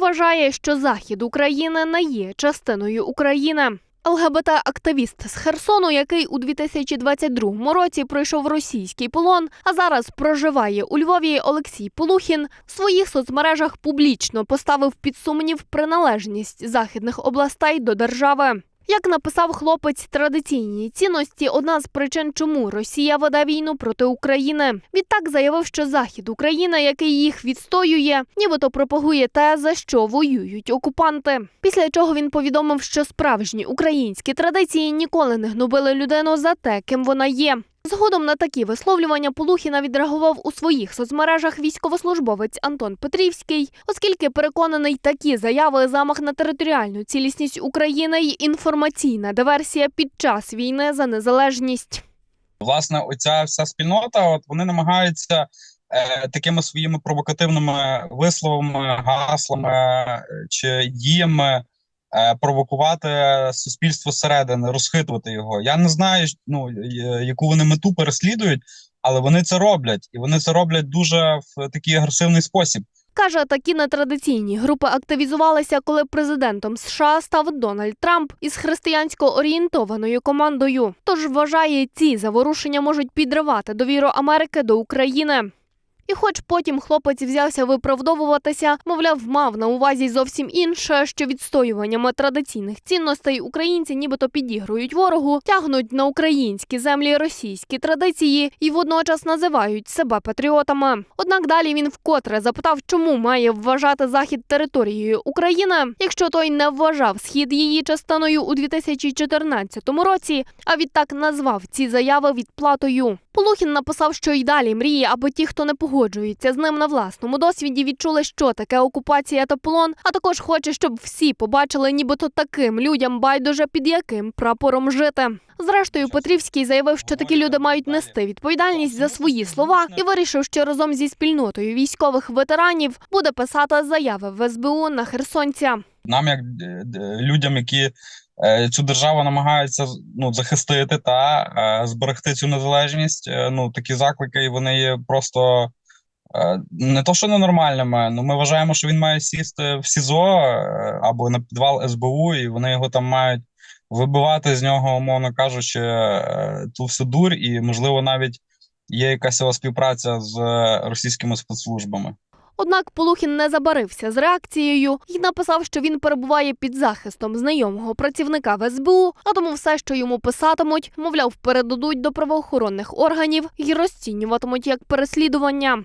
вважає, що захід України не є частиною України. ЛГБТ-активіст з Херсону, який у 2022 році пройшов російський полон, а зараз проживає у Львові Олексій Полухін, в своїх соцмережах публічно поставив під сумнів приналежність західних областей до держави. Як написав хлопець, традиційні цінності одна з причин, чому Росія веде війну проти України. Відтак заявив, що захід України, який їх відстоює, нібито пропагує те, за що воюють окупанти. Після чого він повідомив, що справжні українські традиції ніколи не гнобили людину за те, ким вона є. Згодом на такі висловлювання Полухіна відреагував у своїх соцмережах військовослужбовець Антон Петрівський, оскільки переконаний, такі заяви замах на територіальну цілісність України й інформаційна диверсія під час війни за незалежність. власне, оця вся спільнота, от вони намагаються е, такими своїми провокативними висловами, гаслами е, чи діями провокувати суспільство зсередини, розхитувати його. Я не знаю, ну е, яку вони мету переслідують, але вони це роблять, і вони це роблять дуже в такий агресивний спосіб. Каже, такі нетрадиційні групи активізувалися, коли президентом США став Дональд Трамп із християнсько орієнтованою командою. Тож вважає, ці заворушення можуть підривати довіру Америки до України. І хоч потім хлопець взявся виправдовуватися, мовляв, мав на увазі зовсім інше, що відстоюваннями традиційних цінностей українці нібито підігрують ворогу, тягнуть на українські землі російські традиції і водночас називають себе патріотами. Однак далі він вкотре запитав, чому має вважати захід територією України, якщо той не вважав схід її частиною у 2014 році, а відтак назвав ці заяви відплатою. Полухін написав, що й далі мріє, аби ті, хто не погоджується з ним на власному досвіді, відчули, що таке окупація та полон. А також хоче, щоб всі побачили, нібито таким людям байдуже під яким прапором жити. Зрештою, Петрівський заявив, що такі люди мають нести відповідальність за свої слова і вирішив, що разом зі спільнотою військових ветеранів буде писати заяви в СБУ на херсонця. Нам, як е, людям, які е, цю державу намагаються ну, захистити та е, зберегти цю незалежність, е, ну такі заклики, і вони є просто е, не то, що ненормальними. Ну ми вважаємо, що він має сісти в СІЗО е, або на підвал СБУ, і вони його там мають вибивати з нього, умовно кажучи, е, ту всю дур, і можливо навіть є якась його співпраця з е, російськими спецслужбами. Однак Полухін не забарився з реакцією і написав, що він перебуває під захистом знайомого працівника в СБУ, а тому все, що йому писатимуть, мовляв, передадуть до правоохоронних органів і розцінюватимуть як переслідування.